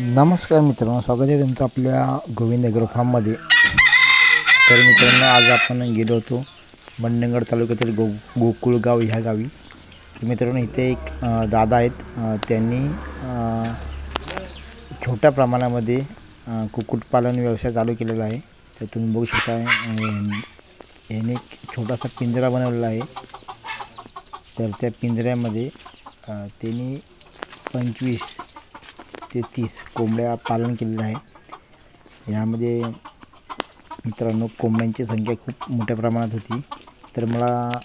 नमस्कार मित्रांनो स्वागत आहे तुमचं आपल्या गोविंद ॲग्रो फार्ममध्ये. तर मित्रांनो आज आपण गेलो होतो मंडणगड तालुक्यातील गो गोकुळगाव ह्या गावी. तर मित्रांनो इथे एक दादा आहेत. त्यांनी छोट्या प्रमाणामध्ये कुक्कुटपालन व्यवसाय चालू केलेला आहे. तर तुम्ही बघू शकता याने एक छोटासा पिंजरा बनवलेला आहे. तर त्या पिंजऱ्यामध्ये त्यांनी पंचवीस ते तीस कोंबड्या पालन केलेलं आहे यामध्ये मित्रांनो कोंबड्यांची संख्या खूप मोठ्या प्रमाणात होती. तर मला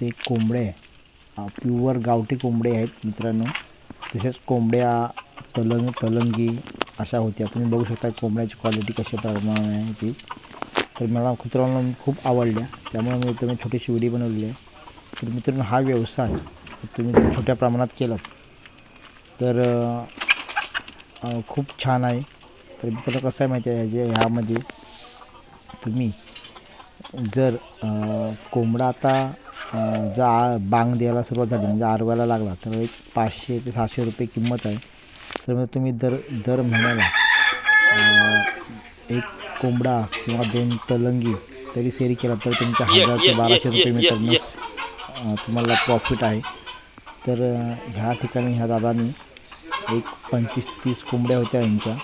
ते कोंबड्या प्युअर गावठी कोंबडे आहेत मित्रांनो. तसेच कोंबड्या तलंग तलंगी अशा होत्या. तुम्ही बघू शकता कोंबड्याची क्वालिटी कशा प्रमाणे आहे ती. तर मला मित्रांनो खूप आवडल्या. त्यामुळे मी तुम्ही छोटीशी व्हिडिओ बनवलेली आहे. तर मित्रांनो हा व्यवसाय तुम्ही छोट्या प्रमाणात केला तर खूप छान आहे. तर मित्रांनो कसं आहे माहिती आहे जे ह्यामध्ये तुम्ही जर कोंबडा आता जो आ बांग द्यायला सुरुवात झाली म्हणजे आरवायला लागला तर एक पाचशे ते सहाशे रुपये किंमत आहे. तर मग तुम्ही दर दर महिन्याला एक कोंबडा किंवा दोन तलंगी तरी सेरी केला तर तुमच्या हजार ते बाराशे रुपये मित्रांनो तुम्हाला प्रॉफिट आहे. तर ह्या ठिकाणी ह्या दादानी एक पंचवीस तीस कोंबड्या होत्या यांच्या.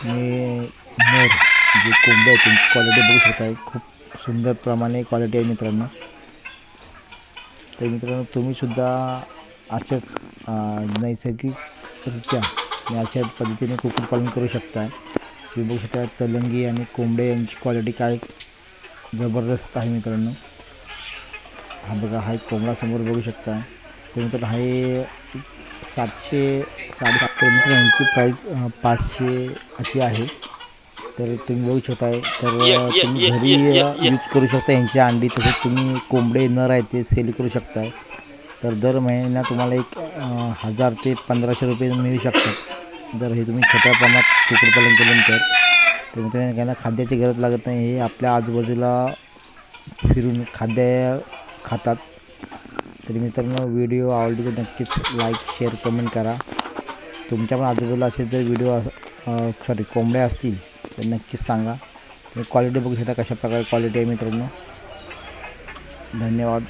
आणि मोर जे कोंबड्या आहेत त्यांची क्वालिटी बघू शकता. खूप सुंदर प्रमाणे क्वालिटी आहे मित्रांनो. तर मित्रांनो तुम्हीसुद्धा अशाच नैसर्गिकरित्या आणि अशा पद्धतीने कुक्कुटपालन करू शकता. तुम्ही बघू शकता तलंगी आणि कोंबडे यांची क्वालिटी काय जबरदस्त आहे मित्रांनो. हा बघा हा एक कोंबडासमोर बघू शकता. तर मित्रांनो हा हे सातशे साडेसात तर मित्रांनो यांची प्राईस पाचशे अशी आहे. तर तुम्ही बघू शकता तर तुम्ही घरी यूज करू शकता यांची अंडी तसेच तुम्ही कोंबडे नर आहेत ते सेल करू शकताय. तर दर महिन्याला तुम्हाला एक हजार ते पंधराशे रुपये मिळू शकतात. जर हे तुम्ही छोट्या प्रमाणात कुक्कुटपालन केल्यानंतर तर. मित्रांनो त्यांना खाद्याची गरज लागत नाही. हे आपल्या आजूबाजूला फिरून खाद्य खातात. तरी मित्रांनो व्हिडिओ आवडली तर नक्कीच लाईक शेअर कमेंट करा. तुमच्या पण आजूबाजूला असे जर व्हिडिओ सॉरी कोंबड्या असतील तर नक्कीच सांगा. तुम्ही क्वालिटी बघू शकता कशा प्रकारे क्वालिटी आहे मित्रांनो. धन्यवाद.